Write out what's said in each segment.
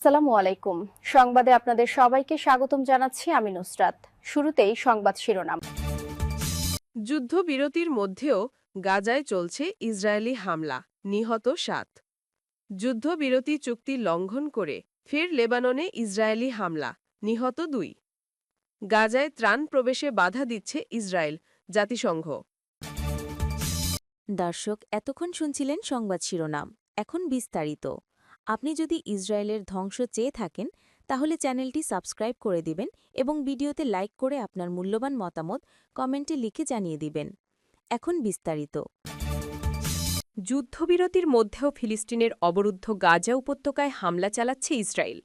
আসসালামু আলাইকুম। সংবাদে আপনাদের সবাইকে স্বাগতম জানাচ্ছি আমি নুসরাত। শুরুতেই সংবাদ শিরোনাম। যুদ্ধবিরতির মধ্যেও গাজায় চলছে ইসরায়েলি হামলা নিহত সাত। যুদ্ধবিরতি চুক্তি লঙ্ঘন করে ফের লেবাননে ইসরায়েলি হামলা নিহত দুই। গাজায় ত্রাণ প্রবেশে বাধা দিচ্ছে ইসরায়েল জাতিসংঘ। দর্শক এতক্ষণ শুনছিলেন সংবাদ শিরোনাম। এখন বিস্তারিত। আপনি যদি ইসরায়েলের ধ্বংস চেয়ে থাকেন, তাহলে চ্যানেলটি সাবস্ক্রাইব করে দিবেন এবং ভিডিওতে লাইক করে আপনার মূল্যবান মতামত কমেন্টে লিখে জানিয়ে দিবেন। এখন বিস্তারিত। যুদ্ধবিরতির মধ্যেও ফিলিস্তিনের অবরুদ্ধ গাজা উপত্যকায় হামলা চালাচ্ছে ইসরায়েল।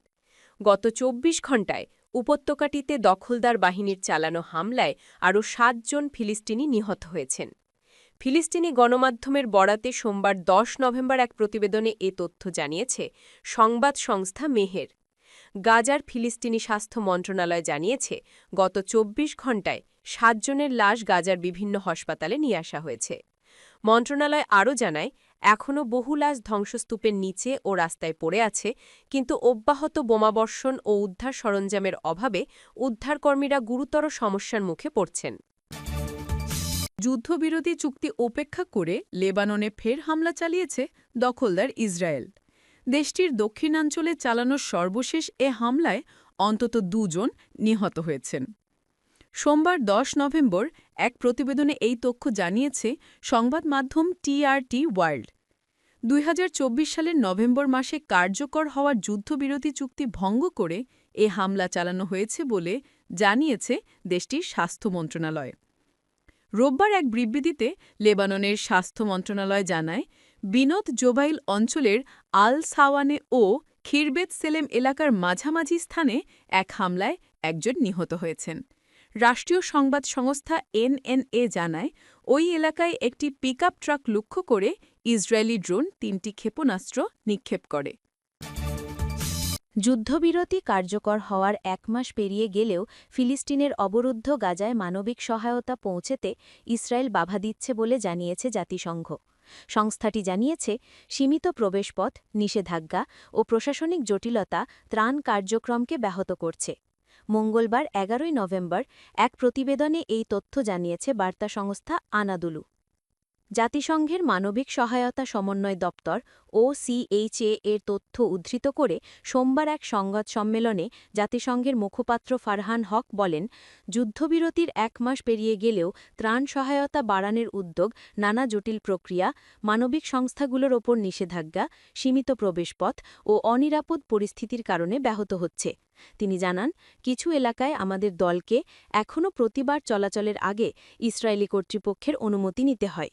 গত চব্বিশ ঘণ্টায় উপত্যকাটিতে দখলদার বাহিনীর চালানো হামলায় আরও সাতজন ফিলিস্তিনি নিহত হয়েছেন। ফিলিস্তিনি গণমাধ্যমের বরাতে সোমবার ১০ নভেম্বর এক প্রতিবেদনে এ তথ্য জানিয়েছে সংবাদ সংস্থা মেহের। গাজার ফিলিস্তিনি স্বাস্থ্য মন্ত্রণালয় জানিয়েছে, গত চব্বিশ ঘণ্টায় সাতজনের লাশ গাজার বিভিন্ন হাসপাতালে নিয়ে আসা হয়েছে। মন্ত্রণালয় আরও জানায়, এখনও বহু লাশ ধ্বংসস্তূপের নিচে ও রাস্তায় পড়ে আছে, কিন্তু অব্যাহত বোমাবর্ষণ ও উদ্ধার সরঞ্জামের অভাবে উদ্ধারকর্মীরা গুরুতর সমস্যার মুখে পড়ছেন। যুদ্ধবিরতি চুক্তি উপেক্ষা করে লেবাননে ফের হামলা চালিয়েছে দখলদার ইসরায়েল। দেশটির দক্ষিণাঞ্চলে চালানো সর্বশেষ এ হামলায় অন্তত দুজন নিহত হয়েছেন। সোমবার ১০ নভেম্বর এক প্রতিবেদনে এই তথ্য জানিয়েছে সংবাদ মাধ্যম টিআরটি ওয়ার্ল্ড। দুই হাজার চব্বিশ সালের নভেম্বর মাসে কার্যকর হওয়া যুদ্ধবিরতি চুক্তি ভঙ্গ করে এ হামলা চালানো হয়েছে বলে জানিয়েছে দেশটির স্বাস্থ্য মন্ত্রণালয়। রোববার এক বিবৃতিতে লেবাননের স্বাস্থ্য মন্ত্রণালয় জানায়, বিনোদ জোবাইল অঞ্চলের আল সাওয়ানে ও খিরবেত সেলেম এলাকার মাঝামাঝি স্থানে এক হামলায় একজন নিহত হয়েছেন। রাষ্ট্রীয় সংবাদ সংস্থা এনএনএ জানায়, ওই এলাকায় একটি পিকআপ ট্রাক লক্ষ্য করে ইসরায়েলি ড্রোন তিনটি ক্ষেপণাস্ত্র নিক্ষেপ করে। যুদ্ধবিরতি কার্যকর হওয়ার এক মাস পেরিয়ে গেলেও ফিলিস্তিনের অবরুদ্ধ গাজায় মানবিক সহায়তা পৌঁছেতে ইসরায়েল বাধা দিচ্ছে বলে জানিয়েছে জাতিসংঘ। সংস্থাটি জানিয়েছে, সীমিত প্রবেশপথ, নিষেধাজ্ঞা ও প্রশাসনিক জটিলতা ত্রাণ কার্যক্রমকে ব্যাহত করছে। মঙ্গলবার এগারোই নভেম্বর এক প্রতিবেদনে এই তথ্য জানিয়েছে বার্তা সংস্থা আনাদুলু। জাতিসংঘের মানবিক সহায়তা সমন্বয় দপ্তর ও সিএইচএ এর তথ্য উদ্ধৃত করে সোমবার এক সংবাদ সম্মেলনে জাতিসংঘের মুখপাত্র ফারহান হক বলেন, যুদ্ধবিরতির এক মাস পেরিয়ে গেলেও ত্রাণ সহায়তা বাড়ানোর উদ্যোগ, নানা জটিল প্রক্রিয়া, মানবিক সংস্থাগুলোর ওপর নিষেধাজ্ঞা, সীমিত প্রবেশপথ ও অনিরাপদ পরিস্থিতির কারণে ব্যাহত হচ্ছে। তিনি জানান, কিছু এলাকায় আমাদের দলকে এখনও প্রতিবার চলাচলের আগে ইসরায়েলি কর্তৃপক্ষের অনুমতি নিতে হয়।